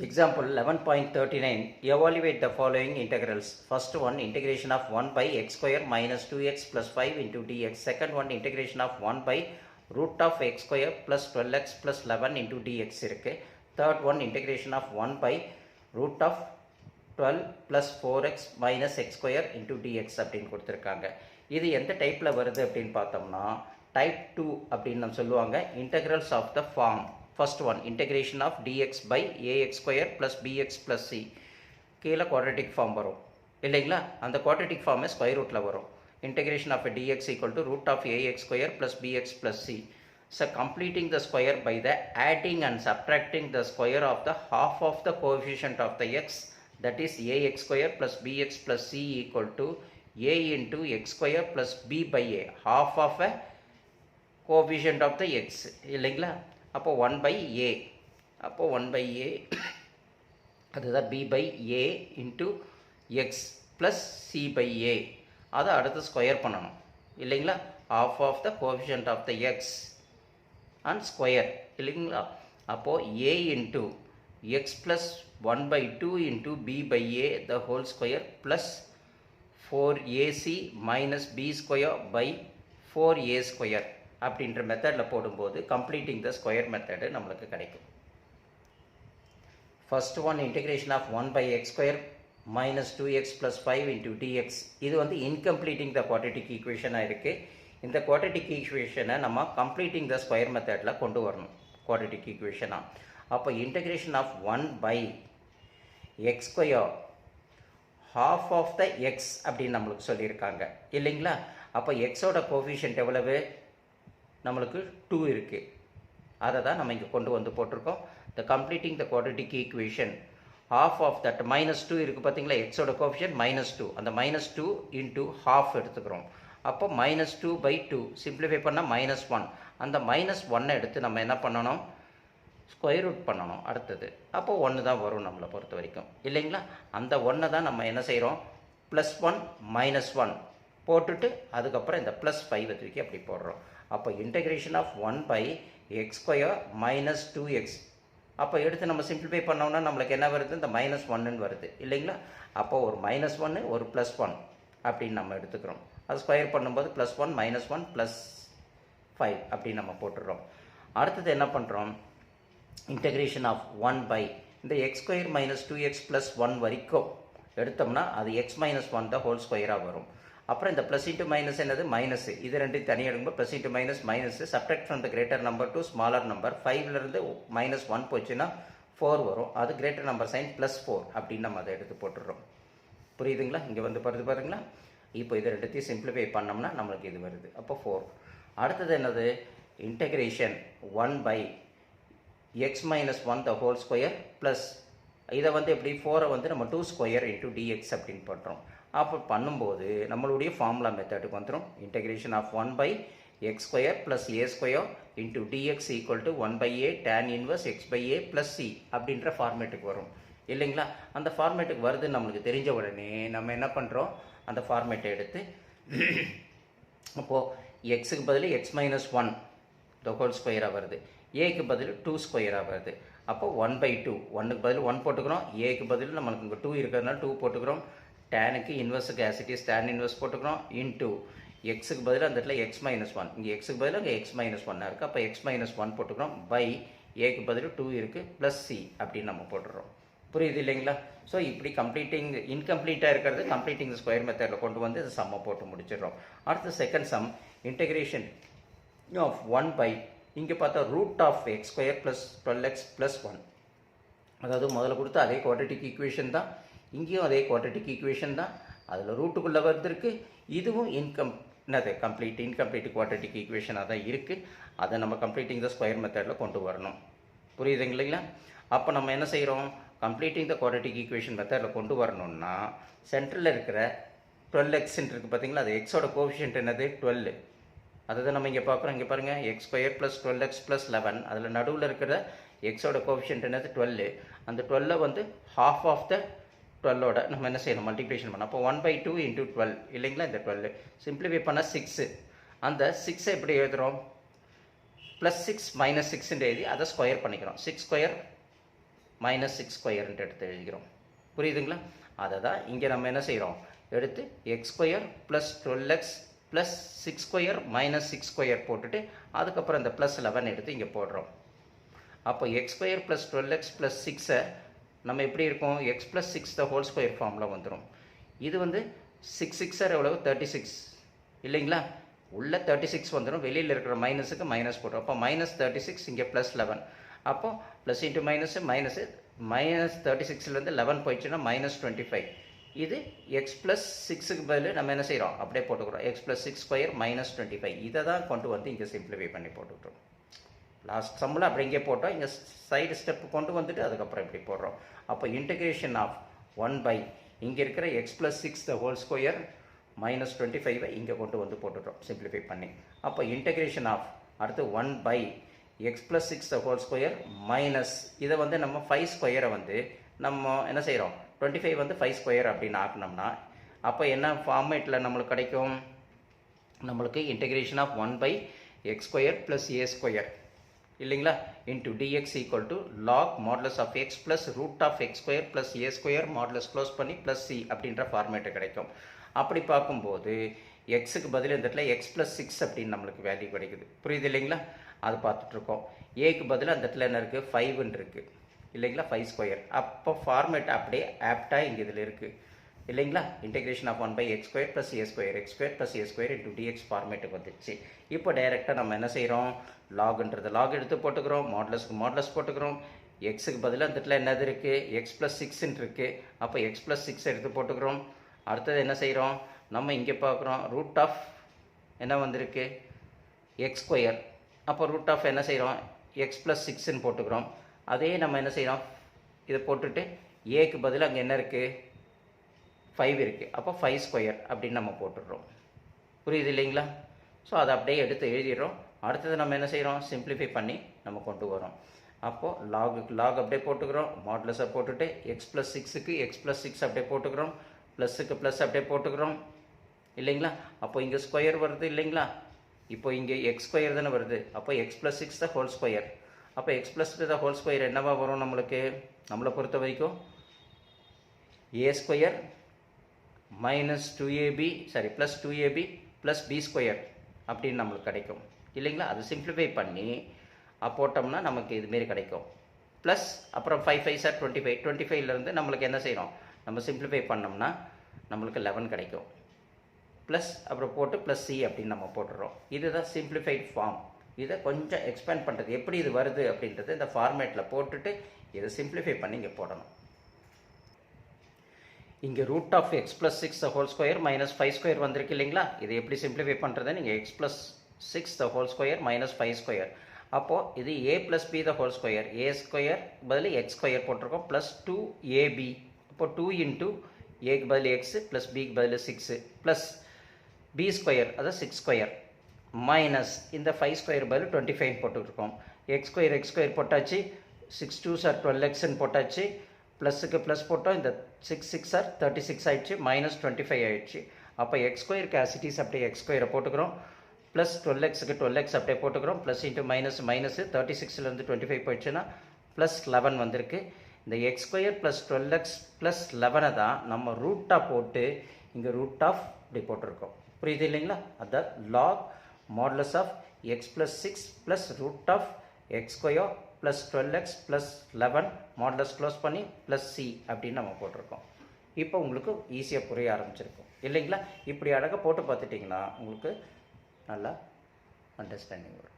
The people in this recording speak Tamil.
Example 11.39 Evaluate the following integrals. First one integration of 1 by x square minus 2x plus 5 into dx. Second one integration of 1 by root of x square plus 12x plus 11 into dx இருக்கு. Third one integration of 1 by root of 12 plus 4x minus x square into dx அப்படின்னு கொடுத்துருக்காங்க இது எந்த டைப்பில் வருது அப்படின்னு பார்த்தோம்னா டைப் டூ அப்படின்னு நம்ம சொல்லுவாங்க integrals of the form first one integration of dx by ax square plus bx plus c கீழே குவாட்ரட்டிக் ஃபார்ம் வரும் இல்லைங்களா அந்த குவாட்ரட்டிக் ஃபார்மே ஸ்கொயர் ரூட்டில் வரும் integration of dx equal to root of ax square plus bx plus c. So completing the square by the adding and subtracting the square of the half of the coefficient of the x that is ax square plus bx plus c equal to a into x square plus b by a half of a coefficient of the x இல்லைங்களா அப்போ ஒன் பை ஏ அப்போ ஒன் பை ஏ அதுதான் b by a into x plus c by a அதை அடுத்து ஸ்கொயர் பண்ணணும். இல்லைங்களா? Of of the coefficient of the x and square இல்லைங்களா? அப்போது a into x plus one by two into b by a the whole square plus four ac minus b square by four a square அப்படின்ற மெத்தடில் போடும்போது கம்ப்ளீட்டிங் த ஸ்கொயர் மெத்தடு நம்மளுக்கு கிடைக்கும். First one integration of one by x square minus two x plus five into dx இது வந்து இன்கம்ப்ளீட்டிங் த குவாட்ரட்டிக் ஈக்குவேஷனாக இருக்குது இந்த குவாட்ரட்டிக் ஈக்குவேஷனை நம்ம கம்ப்ளீட்டிங் த ஸ்கொயர் மெத்தடில் கொண்டு வரணும். குவாட்ரட்டிக் ஈக்குவேஷனாக அப்போ integration of one by x square half of the x அப்படின்னு நம்மளுக்கு சொல்லியிருக்காங்க. இல்லைங்களா? அப்போ எக்ஸோட கோஃபிஷியன்ட் எவ்வளவு? நம்மளுக்கு டூ இருக்குது அதை தான் நம்ம இங்கே கொண்டு வந்து போட்டிருக்கோம். The completing the quadratic equation half of that minus two இருக்குது பார்த்தீங்களா எக்ஸோட கோஃபிஷன் மைனஸ் டூ அந்த மைனஸ் டூ இன்டூ ஹாஃப் எடுத்துக்கிறோம். அப்போ minus two by two simplify பண்ணால் மைனஸ் ஒன் அந்த மைனஸ் ஒன்னை எடுத்து நம்ம என்ன பண்ணணும்? ஸ்கொயர் ரூட் பண்ணணும் அடுத்தது. அப்போ ஒன்று தான் வரும் நம்மளை பொறுத்த வரைக்கும். இல்லைங்களா? அந்த ஒன்றை தான் நம்ம என்ன செய்கிறோம் ப்ளஸ் ஒன் மைனஸ் ஒன் போட்டுட்டு அதுக்கப்புறம் இந்த ப்ளஸ் ஃபைவ் தூக்கி அப்படி போடுறோம். அப்போ integration of one by x square minus two x அப்போ எடுத்து நம்ம சிம்பிளிஃபை பண்ணோம்னா நம்மளுக்கு என்ன வருது? இந்த மைனஸ் ஒன்னுன்னு வருது. இல்லைங்களா? அப்போ ஒரு மைனஸ் ஒன்று ஒரு ப்ளஸ் ஒன் அப்படின்னு நம்ம எடுத்துக்கிறோம். அது ஸ்கொயர் பண்ணும்போது plus one minus one plus five அப்படின்னு நம்ம போட்டுடுறோம். அடுத்தது என்ன பண்ணுறோம் இன்டகிரேஷன் ஆஃப் ஒன் பை இந்த x square minus two x plus one வரைக்கும் எடுத்தோம்னா அது எக்ஸ் மைனஸ் ஒன் தான் ஹோல் ஸ்கொயராக வரும். அப்புறம் இந்த ப்ளஸ் இன்ட்டு மைனஸ் என்னது? மைனஸ் இது ரெண்டையும் தனியாக எடுக்கும்போது plus into minus minus subtract from the greater number to smaller number ஃபைவ்லேருந்து மைனஸ் ஒன் போச்சுன்னா ஃபோர் வரும். அது greater number sign plus four அப்படின்னு நம்ம அதை எடுத்து போட்டுடுறோம். புரியுதுங்களா? இங்கே வந்து பாருது பாருங்களா இப்போ இது ரெண்டுத்தையும் சிம்பிளிஃபை பண்ணோம்னா நம்மளுக்கு இது வருது. அப்போ ஃபோர் அடுத்தது என்னது? Integration one by x minus one the whole square plus இதை வந்து எப்படி? ஃபோரை வந்து நம்ம டூ ஸ்கொயர் இன்ட்டு டிஎக்ஸ் அப்படின்னு பண்ணுறோம் அப்போ பண்ணும்போது நம்மளுடைய ஃபார்முலா மெத்தடுக்கு வந்துடும் integration of one by x square plus a square into dx equal to one by a tan inverse x by a plus c அப்படின்ற ஃபார்மேட்டுக்கு வரும். இல்லைங்களா? அந்த ஃபார்மேட்டுக்கு வருதுன்னு நம்மளுக்கு தெரிஞ்ச உடனே நம்ம என்ன பண்ணுறோம் அந்த ஃபார்மேட்டை எடுத்து அப்போது எக்ஸுக்கு பதில் x minus one the whole ஸ்கொயராக வருது. ஏக்கு பதில் டூ ஸ்கொயராக வருது. அப்போ ஒன் பை டூ ஒன்றுக்கு பதில் ஒன் போட்டுக்கிறோம். ஏக்கு பதில் நம்மளுக்கு இங்கே டூ இருக்கிறதுனால டூ போட்டுக்கிறோம். டேனுக்கு இன்வெர்ஸுக்கு as it is tan inverse போட்டுக்கிறோம் இன்டூ எக்ஸுக்கு பதிலாக அந்த இடத்துல எக்ஸ் மைனஸ் ஒன் இங்கே எக்ஸுக்கு பதிலாக அங்கே எக்ஸ் மைனஸ் ஒன்னாக இருக்குது அப்போ எக்ஸ் மைனஸ் ஒன் போட்டுக்கிறோம். பை ஏக்கு பதில் டூ இருக்குது ப்ளஸ் சி அப்படின்னு நம்ம போட்டுடுறோம் புரியுது இல்லைங்களா? ஸோ இப்படி கம்ப்ளீட்டிங் இன்கம்ப்ளீட்டாக இருக்கிறது கம்ப்ளீட்டிங் ஸ்கொயர் மெத்தடில் கொண்டு வந்து இது சம்மை போட்டு முடிச்சிடுறோம். அடுத்து second sum integration of one by இங்கே பார்த்தா root of x square plus twelve x plus one அதாவது முதல்ல கொடுத்த அதே குவாட்டிக் ஈக்குவேஷன் தான். இங்கேயும் அதே குவாட்ரட்டிக் ஈக்குவேஷன் தான். அதில் ரூட்டுக்குள்ளே வருதுருக்கு இதுவும் இன்கம் என்னது கம்ப்ளீட் இன்கம்ப்ளீட் குவாட்ரட்டிக் ஈக்குவேஷனாக தான் இருக்குது அதை நம்ம கம்ப்ளீட்டிங் த ஸ்கொயர் மெத்தடில் கொண்டு வரணும். புரியுதுங்க இல்லைங்களா? அப்போ நம்ம என்ன செய்கிறோம் கம்ப்ளீட்டிங் த குவாட்ரட்டிக் ஈக்குவேஷன் மெத்தடில் கொண்டு வரணும்னா சென்ட்ரலில் இருக்கிற டுவெல் எக்ஸ்ன்னு இருக்குது பார்த்தீங்களா அது எக்ஸோட கோஃபிஷியன்ட் என்னது? டுவெல் அதை தான் நம்ம இங்கே பார்க்குறோம். இங்கே பாருங்கள் x square plus twelve x plus eleven அதில் நடுவில் இருக்கிற எக்ஸோட கோஃபிஷியன்ட் என்னது? டுவெல் அந்த டுவெல்லை வந்து ஹாஃப் ஆஃப் த டுவெல்லோட நம்ம என்ன செய்யணும்? மல்டிப்ளிகேஷன் பண்ணோம் அப்போ one by two into twelve இல்லைங்களா? இந்த டுவெல் சிம்பிளிஃபை பண்ணால் சிக்ஸு அந்த சிக்ஸை எப்படி எழுதுகிறோம் ப்ளஸ் சிக்ஸ் மைனஸ் சிக்ஸ்ன்னு எழுதி அதை ஸ்கொயர் பண்ணிக்கிறோம். சிக்ஸ் ஸ்கொயர் மைனஸ் சிக்ஸ் ஸ்கொயர்ன்ட்டு எடுத்து எழுதிக்கிறோம். புரியுதுங்களா? அதை தான் இங்கே நம்ம என்ன செய்கிறோம் எடுத்து x square plus twelve x plus six square minus six square போட்டுட்டு அதுக்கப்புறம் இந்த ப்ளஸ் லெவன் எடுத்து இங்கே போடுறோம். அப்போ x square plus twelve x plus சிக்ஸை நம்ம எப்படி இருக்கும்? X plus six the whole square ஃபார்மில் வந்துடும் இது வந்து சிக்ஸ் சிக்ஸர் எவ்வளவு? தேர்ட்டி சிக்ஸ் இல்லைங்களா? உள்ளே தேர்ட்டி சிக்ஸ் வந்துடும் வெளியில் இருக்கிற மைனஸுக்கு மைனஸ் போட்டுரும். அப்போ மைனஸ் தேர்ட்டி சிக்ஸ் இங்கே ப்ளஸ் லெவன் அப்போ plus into minus minus minus thirty சிக்ஸ்லேருந்து eleven போயிடுச்சுன்னா மைனஸ் டுவெண்ட்டி ஃபைவ் இது எக்ஸ் ப்ளஸ் சிக்ஸுக்கு பதில் நம்ம என்ன செய்கிறோம் அப்படியே போட்டுக்கிறோம். X plus six square minus twenty five இதை தான் கொண்டு வந்து இங்கே சிம்பிளிஃபை பண்ணி போட்டுக்கிறோம் லாஸ்ட் சம்மில் அப்படி இங்கே போட்டோம். இங்கே சைடு ஸ்டெப் கொண்டு வந்துட்டு அதுக்கப்புறம் இப்படி போடுறோம். அப்போ இன்டகிரேஷன் ஆஃப் ஒன் பை இங்கே இருக்கிற x plus six the whole square minus twenty ஃபைவை இங்கே கொண்டு வந்து போட்டுட்டோம். சிம்பிளிஃபை பண்ணி. அப்போ இன்டகிரேஷன் ஆஃப் அடுத்து one by x plus six the whole square minus இதை வந்து நம்ம ஃபைவ் ஸ்கொயரை வந்து நம்ம என்ன செய்கிறோம் டுவெண்ட்டி ஃபைவ் வந்து ஃபைவ் ஸ்கொயர் அப்படின்னு ஆக்கினோம்னா அப்போ என்ன ஃபார்மேட்டில் நம்மளுக்கு கிடைக்கும்? நம்மளுக்கு integration of one by x square plus a square இல்லைங்களா? Into dx equal to log modulus of x plus root of x square plus a square modulus close பண்ணி ப்ளஸ் சி அப்படின்ற ஃபார்மேட்டு கிடைக்கும். அப்படி பார்க்கும்போது எக்ஸுக்கு பதில் இந்த இடத்துல எக்ஸ் ப்ளஸ் சிக்ஸ் அப்படின்னு நம்மளுக்கு வேல்யூ கிடைக்குது. புரியுது இல்லைங்களா? அது பார்த்துட்ருக்கோம். ஏக்கு பதில் அந்த இடத்துல என்ன இருக்குது ஃபைவ்னு இருக்குது இல்லைங்களா? ஃபைவ் ஸ்கொயர் அப்போ ஃபார்மேட் அப்படியே ஆப்டாக இங்கே இதில் இருக்குது இல்லைங்களா? Integration of one by x square plus a square x square plus a square into dx ஃபார்மேட்டுக்கு வந்துடுச்சு இப்போ டைரெக்டாக நம்ம என்ன செய்கிறோம் லாக்ன்றது லாக் எடுத்து போட்டுக்கிறோம் மாடலஸ்க்கு மாடலஸ் போட்டுக்கிறோம். எக்ஸுக்கு பதிலாக அந்த இடத்துல என்னது இருக்குது எக்ஸ் ப்ளஸ் சிக்ஸ்ன்னு இருக்குது அப்போ எக்ஸ் ப்ளஸ் சிக்ஸ் எடுத்து போட்டுக்கிறோம். அடுத்தது என்ன செய்கிறோம் நம்ம இங்கே பார்க்குறோம் ரூட் ஆஃப் என்ன வந்திருக்கு? எக்ஸ் ஸ்கொயர் அப்போ ரூட் ஆஃப் என்ன செய்கிறோம் எக்ஸ் ப்ளஸ் சிக்ஸ்ன்னு போட்டுக்கிறோம். அதே நம்ம என்ன செய்கிறோம் இதை போட்டுட்டு ஏக்கு பதில் அங்கே என்ன இருக்குது ஃபைவ் இருக்குது அப்போ ஃபைவ் ஸ்கொயர் அப்படின்னு நம்ம போட்டுடுறோம். புரியுது இல்லைங்களா? ஸோ அதை அப்படியே எடுத்து எழுதிடுறோம். அடுத்தது நம்ம என்ன செய்கிறோம் சிம்பிளிஃபை பண்ணி நம்ம கொண்டு வரோம். அப்போது லாகுக்கு லாக் அப்படியே போட்டுக்கிறோம். மாட்லஸை போட்டுட்டு எக்ஸ் ப்ளஸ் சிக்ஸுக்கு எக்ஸ் ப்ளஸ் சிக்ஸ் அப்படியே போட்டுக்கிறோம். ப்ளஸ்ஸுக்கு ப்ளஸ் அப்படியே போட்டுக்கிறோம். இல்லைங்களா? அப்போ இங்கே ஸ்கொயர் வருது இல்லைங்களா? இப்போ இங்கே எக்ஸ் ஸ்கொயர் தானே வருது. அப்போ x plus six the whole square அப்போ x plus the whole square என்னவா வரும் நம்மளுக்கு? நம்மளை பொறுத்த வரைக்கும் a square minus two a b sorry plus two a b plus b square அப்படின்னு நம்மளுக்கு கிடைக்கும். இல்லைங்களா? அது சிம்பிளிஃபை பண்ணி போட்டோம்னா நமக்கு இதுமாரி கிடைக்கும். ப்ளஸ் அப்புறம் five five sir twenty five twenty ஃபைவ்லேருந்து நம்மளுக்கு என்ன செய்கிறோம் நம்ம சிம்பிளிஃபை பண்ணோம்னா நம்மளுக்கு லெவன் கிடைக்கும். ப்ளஸ் அப்புறம் போட்டு ப்ளஸ் சி அப்படின்னு நம்ம போட்டுடுறோம் இதுதான் சிம்பிளிஃபைட் ஃபார்ம் இதை கொஞ்சம் எக்ஸ்பேண்ட் பண்ணுறது எப்படி இது வருது அப்படின்றது இந்த ஃபார்மேட்டில் போட்டுட்டு இதை சிம்ப்ளிஃபை பண்ணி இங்கே போடணும். இங்கே root of x plus six the whole square minus five square வந்திருக்கு இல்லைங்களா? இதை எப்படி சிம்பிளிஃபை பண்ணுறது நீங்கள் x plus six the whole square minus five square அப்போது இது a plus b the whole square a square பதில் எக்ஸ் ஸ்கொயர் போட்டிருக்கோம். ப்ளஸ் டூ ஏபி அப்போது டூ இன்ட்டு ஏக்கு பதில் எக்ஸு ப்ளஸ் பிக்கு பதில் சிக்ஸு ப்ளஸ் பி ஸ்கொயர் அதாவது சிக்ஸ் ஸ்கொயர் மைனஸ் இந்த ஃபைவ் ஸ்கொயர் பதில் டுவெண்ட்டி ஃபைவ் போட்டுருக்கோம். எக்ஸ் ஸ்கொயர் எக்ஸ் ஸ்கொயர் போட்டாச்சு. சிக்ஸ் டூ சார் டுவெல் எக்ஸ்ன்னு போட்டாச்சு. ப்ளஸுக்கு ப்ளஸ் போட்டோம் இந்த six six are thirty six ஆகிடுச்சு மைனஸ் டுவெண்ட்டி ஃபைவ் ஆயிடுச்சு அப்போ எக்ஸ் ஸ்கொயர் கேசிட்டிஸ் அப்படியே எக்ஸ் ஸ்கொயரை போட்டுக்கிறோம். ப்ளஸ் டுவெல் எக்ஸுக்கு டுவெல் எக்ஸ் அப்படியே போட்டுக்கிறோம். Plus into minus minus thirty சிக்ஸ்லேருந்து twenty five போயிடுச்சுன்னா ப்ளஸ் லெவன் வந்திருக்கு. இந்த x square plus twelve x plus லெவனை தான் நம்ம ரூட்டாக போட்டு இங்கே ரூட் ஆஃப் இப்படி போட்டிருக்கோம். புரியுது இல்லைங்களா? அதான் log modulus of x plus six plus root of x square plus twelve x plus eleven modulus close பண்ணி ப்ளஸ் சி அப்படின்னு நம்ம போட்டிருக்கோம். இப்போ உங்களுக்கு ஈஸியாக புரிய ஆரம்பிச்சிருக்கும். இல்லைங்களா? இப்படி அழகாக போட்டு பார்த்துட்டிங்கன்னா உங்களுக்கு நல்லா அண்டர்ஸ்டாண்டிங் வரும்.